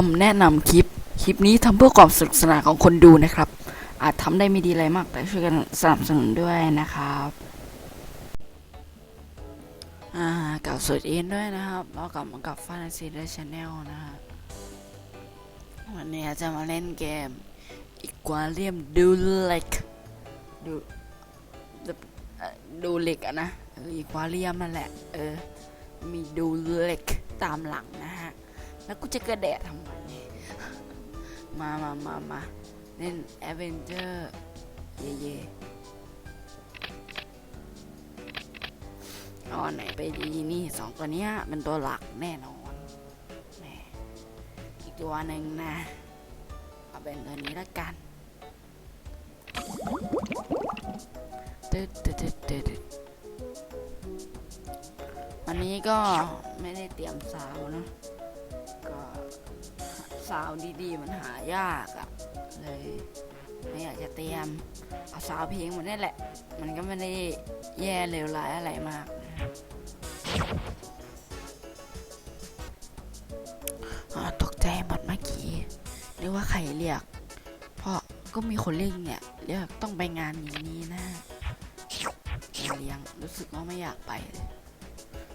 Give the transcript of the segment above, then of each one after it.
คำแนะนำคลิป คลิปนี้ทำเพื่อความสนุกสนานของคนดูนะครับ อาจทำได้ไม่ดีอะไรมาก แต่ช่วยกันสนับสนุนด้วยนะครับอ่ากับสวัสดีด้วยนะครับเรากลับมากับฟ a น t ซีเดชแนลนะฮะวันนี้จะมาเล่นเกมอีกวาเลียมดูเล็กดูดูเล็กอะนะอีกวาเลียมนั่นแหละ เออ มีดูเล็กตามหลังนะฮะ แล้วกูจะกระแดะทำ มามามามาเล่นแอเวนเจอร์เย่เย่เอาอันไหนไปดีนี่สองตัวเนี้ยเป็นตัวหลักแน่นอนแหมอีกตัวหนึ่งนะ เอาเป็นตัวนี้ละกันตึ๊ดตึ๊ดตึ๊ดตึ๊ดวันนี้ก็ไม่ได้เตรียมสาวนะ สาวดีๆ มันหายากอะเลยไม่อยากจะเตรียม เอาสาวเพลงมันนี่แหละ มันก็ไม่ได้แย่เลวร้ายอะไรมากนะครับตกใจหมดเมื่อกี้นึกว่าใครเรียก เพราะก็มีคนเรียกเนี่ยเรียกต้องไปงานอย่างนี้นะเลี้ยงรู้สึกว่าไม่อยากไปเลย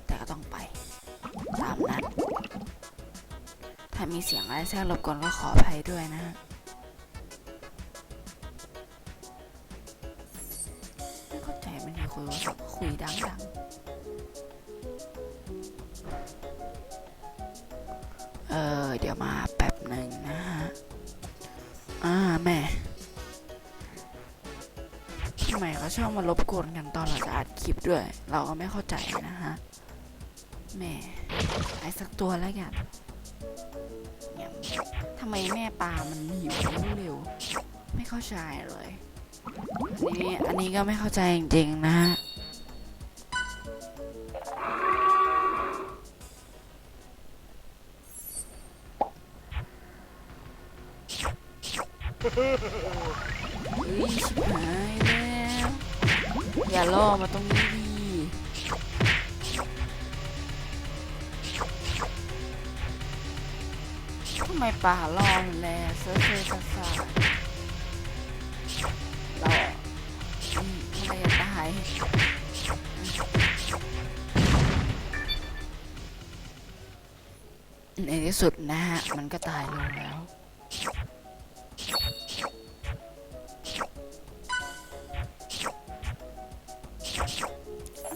แต่ก็ต้องไป ตามนั้น ถ้ามีเสียงอะไรแทรกรบกวนก็ขออภัยด้วยนะฮะไม่เข้าใจมันคุยโทรศัพท์ก็คุยดังดังๆเออ เดี๋ยวมาแป๊บหนึ่งนะฮะ อ่าแม่ทำไมเขาชอบมารบกวนกันตอนเราจะอัดคลิปด้วย เราก็ไม่เข้าใจนะฮะ แม่ไอ้สักตัวแล้วกัน ทำไมแม่ปลามันหิวเร็ว ไม่เข้าใจเลย อันนี้อันนี้ก็ไม่เข้าใจจริงๆนะฮะ ป่าลอยแลเซ่อเซ่อซาซาเราอืมทำไมจะตายในที่สุดนะฮะ มันก็ตายลงแล้ว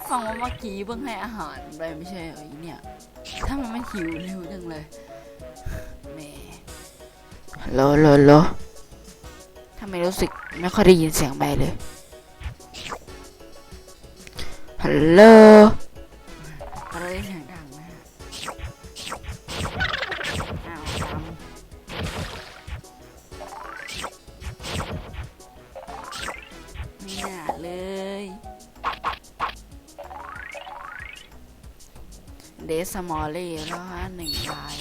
ฟังว่าเมื่อกี้เพิ่งให้อาหารไปไม่ใช่เหรอไอเนี่ย ถ้ามันไม่หิวเร็วจังเลย โลโลโลทำไมรู้สึกไม่ค่อยได้ยินเสียงใบเลย ฮัลโหลเราได้เสียงดังนะฮะอ้าวจำไม่น่าเลย เดสมอลลี่แล้วฮะหนึ่งลาย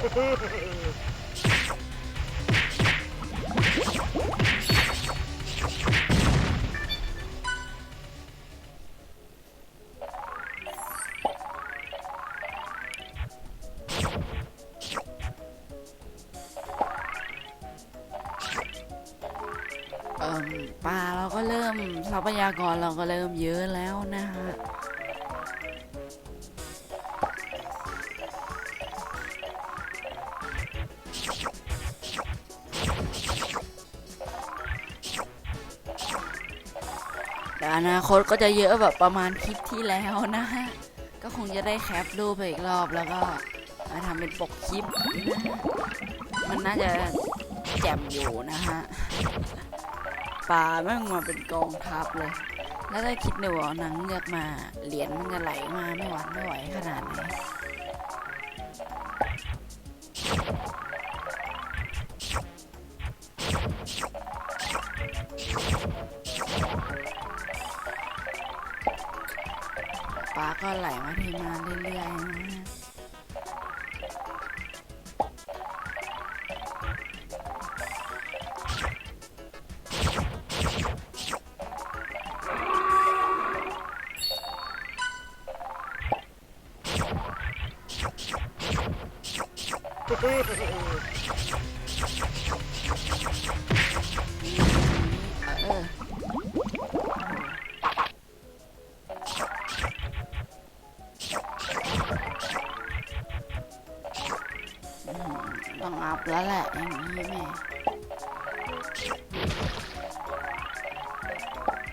เอ่มปลาเราก็เริ่มทรัพยากรเราก็เริ่มเยอะแล้ว แต่อนาคตก็จะเยอะแบบประมาณคลิปที่แล้วนะฮะก็คงจะได้แคปรูปไปอีกรอบแล้วก็มาทำเป็นปกคลิป มันน่าจะแจ่มอยู่นะฮะปลาแม่งมาเป็นกองทัพเลย แล้วถ้คิดดูเอาหนังเงือกมาเหรียญมันจะไหลมาไม่หวัดไม่ไหวขนาดไหน ต้องอัพแล้วแหละอย่างนี้แม่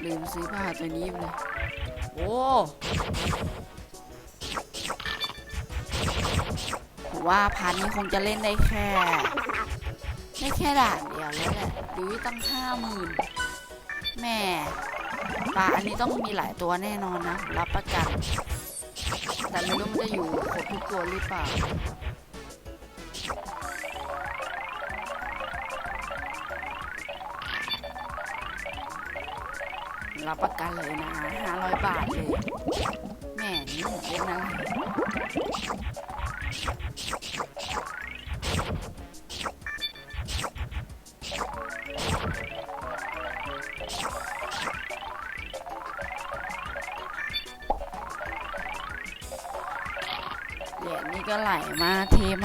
ลืมซื้อผ้าตัวนี้ไปเลย โอ้ ว่าพันนี้คงจะเล่นได้แค่ได้แค่ด่านเดียวแล้วแหละดูตั้งห้าหมื่นแม่ปลาอันนี้ต้องมีหลายตัวแน่นอนนะ รับประกัน แต่ไม่รู้มันจะอยู่ครบทุกตัวหรือเปล่ารับประกันเลยนะ500 บาทเลยแม่นี่ผมเล่นอะไร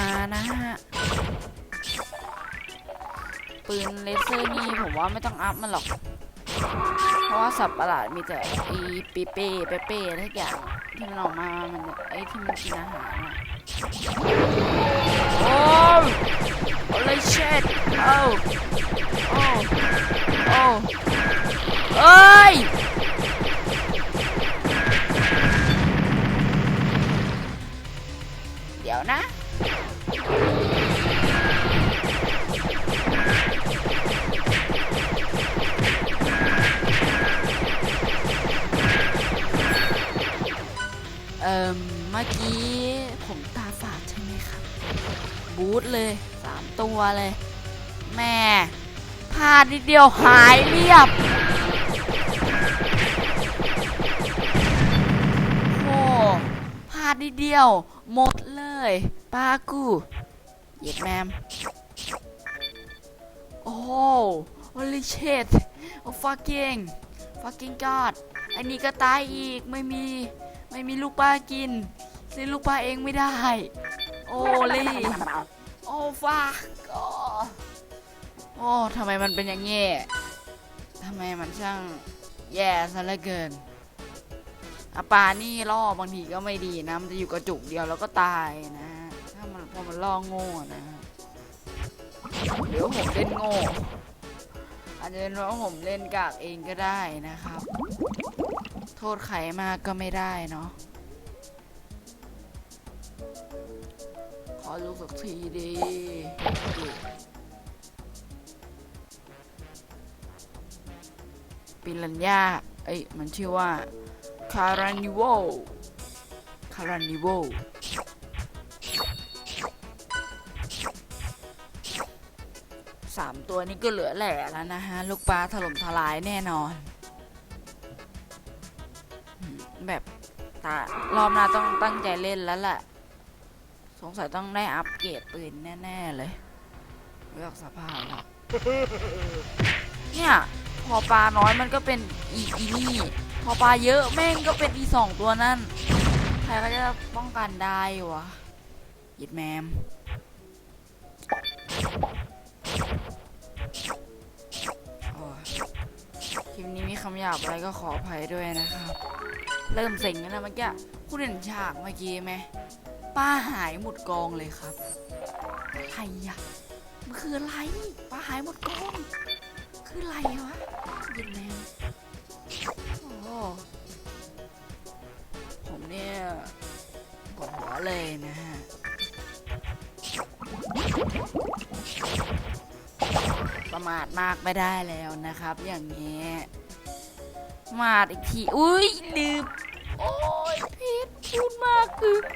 มานะฮะ ปืนเลเซอร์นี่ผมว่าไม่ต้องอัพมันหรอก เพราะว่าสับประหลาดมีแต่อีปีเป้เป้เป้ทุกอย่างที่มันออกมา มันไอ้ที่มันกินอาหารอะโอ้ยโอ้เลยเช็ดโอ้โอ้โอ้เอ้ย เอ่มเมื่อกี้ผมตาฝาดใช่ไหมครับ บูทเลยสามตัวเลย แม่พลาดนิดเดียวหายเรียบโอ้พลาดนิดเดียว หมดเลยปากูเหย็ดแมมโอ้ holy shit โอ้ fucking fucking god อันนี้ก็ตายอีกไม่มี ไม่มีลูกปลากิน ซื้อลูกปลาเองไม่ได้ โอ้ลี่โอ้ฟักโอ้โอ้ทำไมมันเป็นอย่างงี้ทำไมมันช่างแย่ซะเหลือเกินอปลานี่ล่อบางทีก็ไม่ดีนะมันจะอยู่กระจุกเดียวแล้วก็ตายนะฮะถ้ามันพอมันล่อโง่นะฮะเดี๋ยวผมเล่นโง่อาจจะเป็นเพราะผมเล่นกากเองก็ได้นะครับ ทษใครมากก็ไม่ได้เนาะขอลูกสักทีดีปิรันยาเอ้ย มันชื่อว่า คารานิโว คารานิโว สามตัวนี้ก็เหลือแหล่แล้วนะฮะ ลูกปลาถล่มทลายแน่นอน แบบตารอบหน้าต้องตั้งใจเล่นแล้วแหละ สงสัยต้องได้อัปเกรดปืนแน่ ๆ เลยเลือกสภาพแล้วเนี่ย พอปลาน้อยมันก็เป็นอีอีนี่พอปลาเยอะแม่งก็เป็นอีสองตัวนั่น ใครก็จะป้องกันได้วะหยิดแมมคลิปนี้มีคำหยาบอะไรก็ขออภัยด้วยนะครับ เริ่มเซ็งแล้วนะเมื่อกี้คุณเห็นฉากเมื่อกี้ไหมป้าหายหมดกองเลยครับอะไรอะมันคืออะไรป้าหายหมดกอง คืออะไรวะยินแมวโอ้ผมเนี่ยปวดหัวเลยนะฮะประมาทมากไม่ได้แล้วนะครับ อย่างนี้มาดอีกที อุ้ยลืม โอ้ยผิดพูดมาก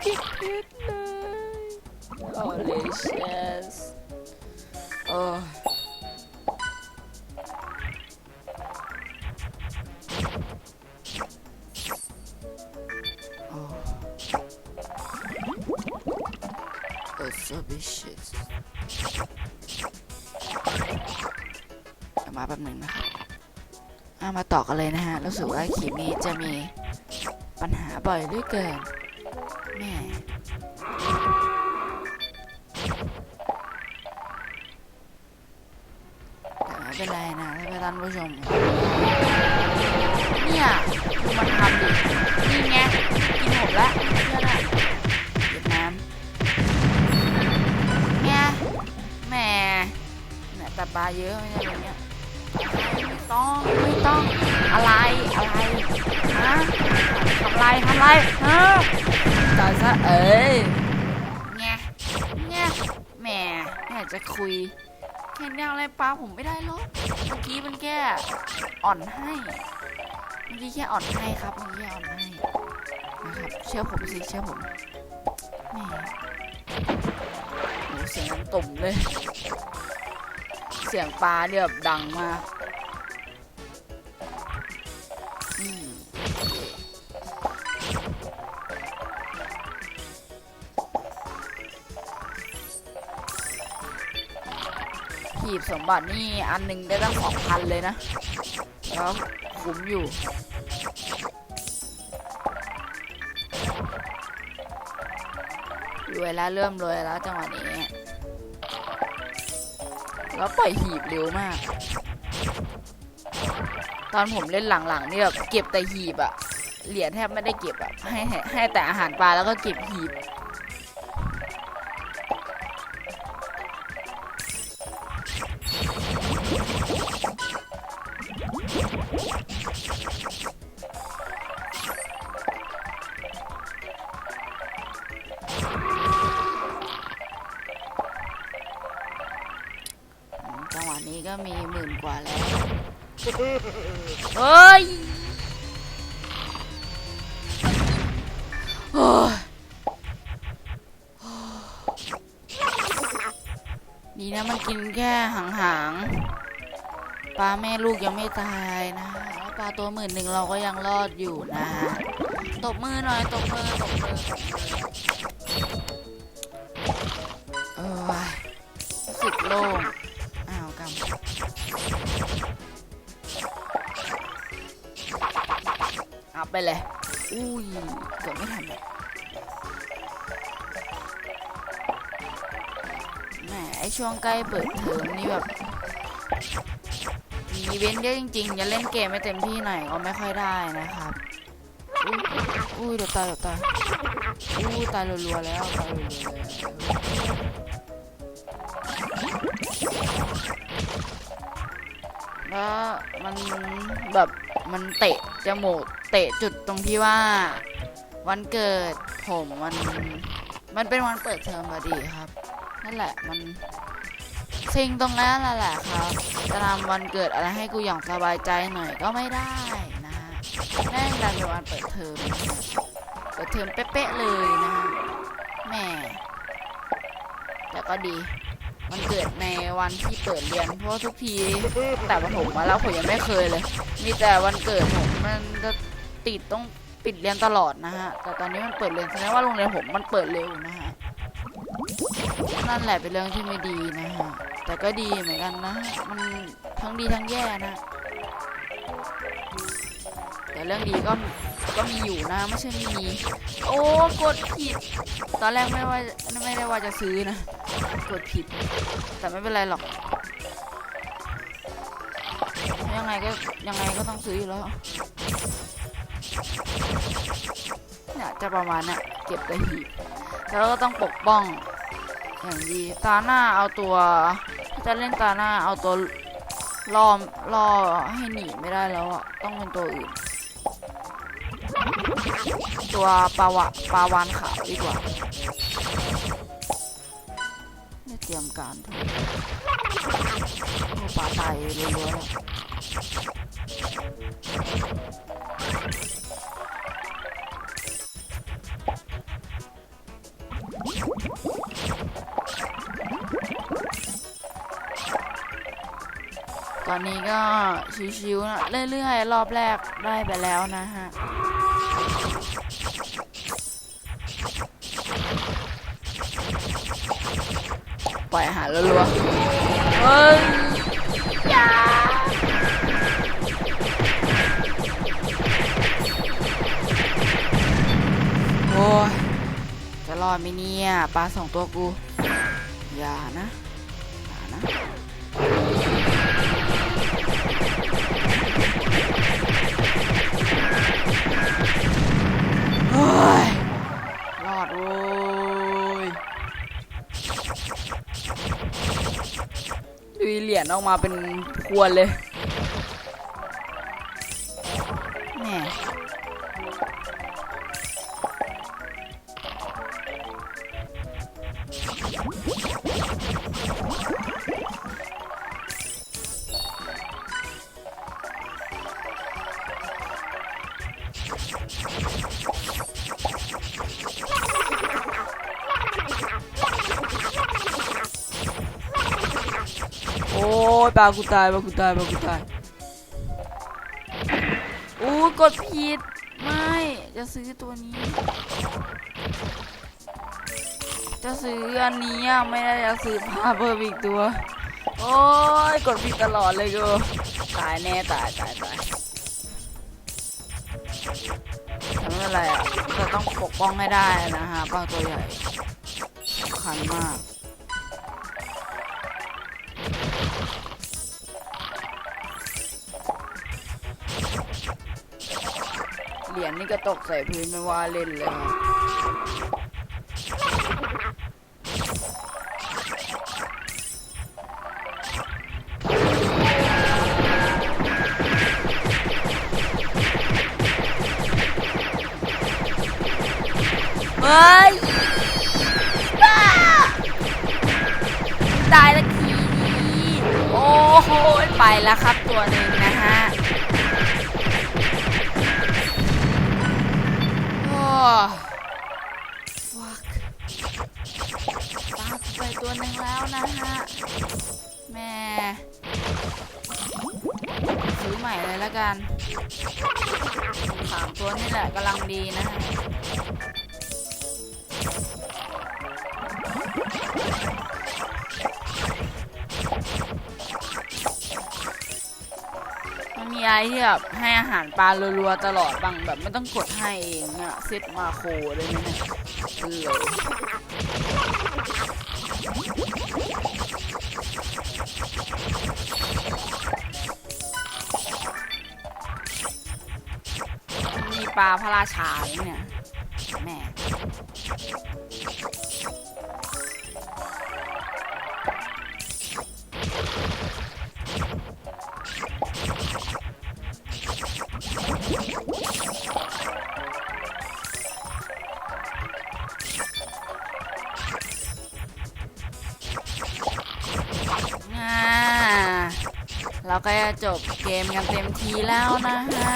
คือผิดผิดเลย Holy shit โอ้ยโอ้ It's so vicious เดี๋ยวมาแป๊บหนึ่งนะครับามาต่อกันเลยนะฮะ รู้สึกว่าคลิปนี้จะมีปัญหาบ่อยเหลือเกิน แม่ไม่เป็นไรนะถ้าเป็นท่านผู้ชม เนี่ยดูมันทำดินี่ไงกินหมดละเพื่อนอะเวียดนามเนี่ยแหม่เนี่ยแต่ปลาเยอะไม่ใช่แบบเนี้ยไม่ต้องไม่ต้องอะไรอะไรฮะทำไรทำไรฮะ ต่อซะเอ้ยไงไงแหม่ไม่อยากจะคุยแค่นี้อะไรปลาผมไม่ได้หรอกเมื่อกี้มันแค่อ่อนให้เมื่อกี้แค่อ่อนให้ครับเมื่อกี้อ่อนให้นะครับเชื่อผมสิเชื่อผมแหมเสียงน้ำตุ่มเลย เสียงปลาเนี่ยแบบดังมาก บสมบัตินี่อันหนึ่งได้ตั้งสองพันเลยนะแล้วคุ้มอยู่รวยแล้วเริ่มรวยแล้วจังหวะนี้ แล้วปล่อยหีบเร็วมาก ตอนผมเล่นหลังๆนี่แบบเก็บแต่หีบอะเหรียญแทบไม่ได้เก็บอะให้ให้ให้แต่อาหารปลาแล้วก็เก็บหีบ ดีนะมันกินแค่หางๆปลาแม่ลูกยังไม่ตายนะปลาตัวหมื่นหนึ่งเราก็ยังรอดอยู่นะ ตบมือหน่อย ตบมือตบมือมอเออสึกโล่งอ้าวกำเอาไปเลย อุ้ยเกือบไม่ทัน ช่วงใกล้เปิดเทอมนี่แบบมีอีเวนต์เยอะจริงๆจะเล่นเกมไม่เต็มที่หน่อยก็ไม่ค่อยได้นะครับอุ้ยเดี๋ยวตายเดี๋ยวตายอุ้ยตายรัวๆแล้วตายรัวๆแล้วแล้วมันแบบมันเตะจมูกเตะจุดตรงที่ว่า วันเกิดผมมันมันเป็นวันเปิดเทอมพอดีครับ นั่นแหละมันซิงตรงนั้นแหละแหละครับจะทำวันเกิดอะไรให้กูอย่างสบายใจหน่อยก็ไม่ได้นะฮะแน่นดันเป็นวันเปิดเทอมเปิดเทอมเป๊ะๆเลยนะฮะแม่แต่ก็ดีมันเกิดในวันที่เปิดเรียนเพราะทุกทีแต่ประถมมาแล้วผมยังไม่เคยเลย มีแต่วันเกิดผมมันจะติดต้องปิดเรียนตลอดนะฮะแต่ตอนนี้มันเปิดเรียนแสดงว่าโรงเรียนผมมันเปิดเร็วนะฮะ นั่นแหละเป็นเรื่องที่ไม่ดีนะฮะ แต่ก็ดีเหมือนกันนะ มันทั้งดีทั้งแย่นะ แต่เรื่องดีก็ก็มีอยู่นะ ไม่ใช่ไม่มี โอ้กดผิด ตอนแรกไม่ว่าไม่ได้ว่าจะซื้อนะ กดผิด แต่ไม่เป็นไรหรอก ยังไงก็ยังไงก็ต้องซื้ออยู่แล้วเนี่ยจะประมาณนี้ยเก็บแต่หีบแล้วเราก็ต้องปกป้อง อย่างดีตาหน้าเอาตัวถ้าจะเล่นตาหน้าเอาตัวล่อล่อให้หนีไม่ได้แล้วอะต้องเป็นตัวอื่น ตัวปลาวะปลาวานขาวดีกว่าไม่เตรียมการเถอะปลาตายรัวๆ อนนี้ก็ชิวๆนะเรื่อยๆ รอบแรกได้ไปแล้วนะฮะปล่อยอาหารรัวๆเฮ้ยอย่าโอ้ยจะรอดไหมเนี่ยปลาสองตัวกู อย่านะ ดูเหรียนออกมาเป็นควนเลย ปล่ากูตายปล่ากูตายปล่ากูตายโอ้กดผิดไม่ จะซื้อตัวนี้ จะซื้ออันนี้อะไม่ได้จะซื้อผ้าเพิ่มอีกตัว โอ้ยกดผิดตลอดเลยกูตายแน่ตายตายตายแต่ไม่เป็นไรอะจะต้องปกป้องให้ได้นะฮะปลาตัวใหญ่สำคัญมาก เหรียญนี่ก็ตกใส่พื้นไม่ว่าเล่นเลยเฮ้ยตายละที โอ้โห ไปแล้วครับตัวนึง ฟักปาไปตัวหนึ่งแล้วนะฮะ แม่ ซื้อใหม่เลยแล้วกันสามตัวนี่แหละกำลังดีนะฮะมันมีอะไรที่แบบให้อาหารปลารัวๆตลอดบางแบบไม่ต้องกดให้เองเนี่ยเซต มาโครเลยนะเนี่ยมีปลาพระราชาเลยเนี่ยแม่ จะจบเกมกันเต็มทีแล้วนะฮะ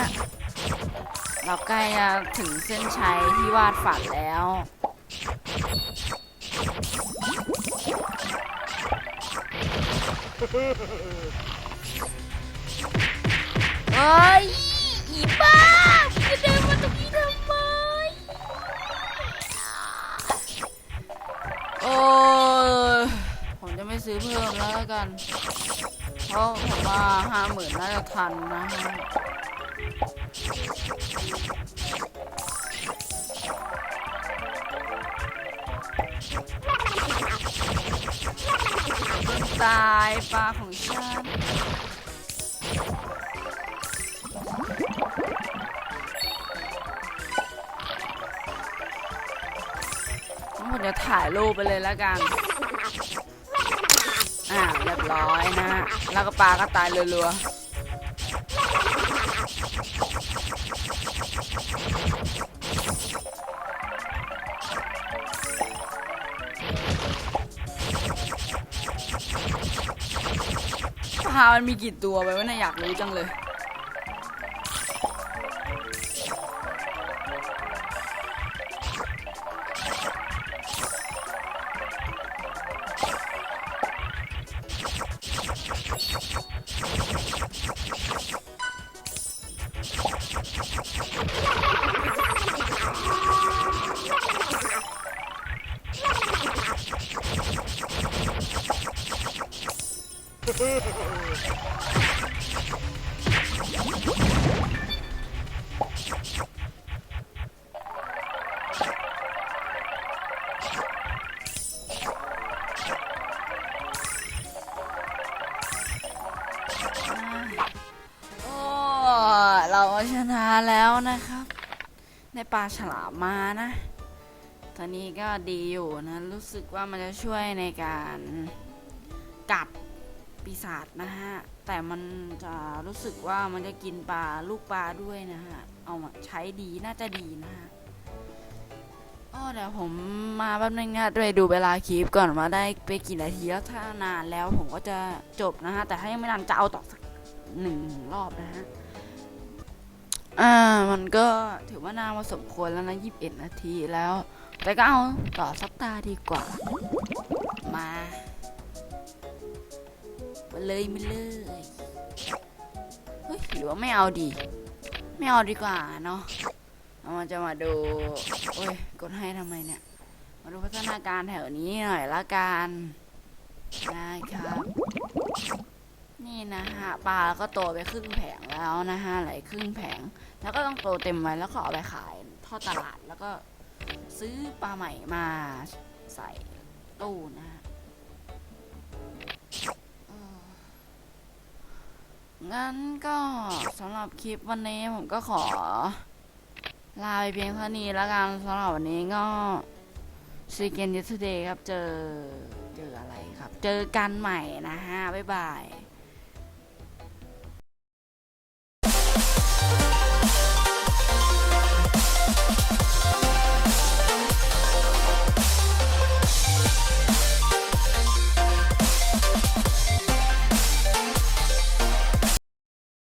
เราใกล้จะถึงเส้นชัยที่วาดฝันแล้ว เฮ้ย อีบ้ามึงจะเดินมาตรงนี้ทำไม โอ้ยผมจะไม่ซื้อเพิ่มแล้วละกัน เพราะผมว่าห้าหมื่นน่าจะทันนะฮะตายปลาของฉันผมจะถ่ายรูปไปเลยแล้วกัน อ่าเรียบร้อยนะ แล้วก็ปลาก็ตายรัวๆปลามันมีกี่ตัวไปวะเนี่ยอยากรู้จังเลย เราชนะแล้วนะครับ ในปลาฉลามมานะ ตอนนี้ก็ดีอยู่นะ รู้สึกว่ามันจะช่วยในการกัดปีศาจนะฮะ แต่มันจะรู้สึกว่ามันจะกินปลาลูกปลาด้วยนะฮะ เอามาใช้ดีน่าจะดีนะฮะอ้อเดี๋ยวผมมาแป๊บนึงนะด้วยดูเวลาคลิปก่อนว่าได้ไปกี่นาทีแล้วถ้านานแล้วผมก็จะจบนะฮะ แต่ถ้ายังไม่นานจะเอาต่อสักหนึ่งรอบนะฮะอ่ามันก็ถือว่านานพอสมควรแล้วนะยี่สิบเอ็ดนาทีแล้ว แต่ก็เอาต่อสักตาดีกว่า มามาเลยมาเลยเฮ้ยหรือว่าไม่เอาดี ไม่เอาดีกว่าเนาะเรามาจะมาดูโอ้ยกดให้ทำไมเนี่ย มาดูพัฒนาการแถวนี้หน่อยละกันนะครับ นี่นะฮะปลาก็โตไปครึ่งแผงแล้วนะฮะไหลครึ่งแผง แล้วก็ต้องโตเต็มไว้แล้วก็เอาไปขายท่อตลาดแล้วก็ ซื้อปลาใหม่มาใส่ตู้นะฮะงั้นก็สำหรับคลิปวันนี้ผมก็ขอ ลาไปเพียงเท่านี้แล้วกันสำหรับวันนี้ก็ซีเกน yesterday ครับเจอเจออะไรครับ เจอกันใหม่นะฮะ บ๊ายบาย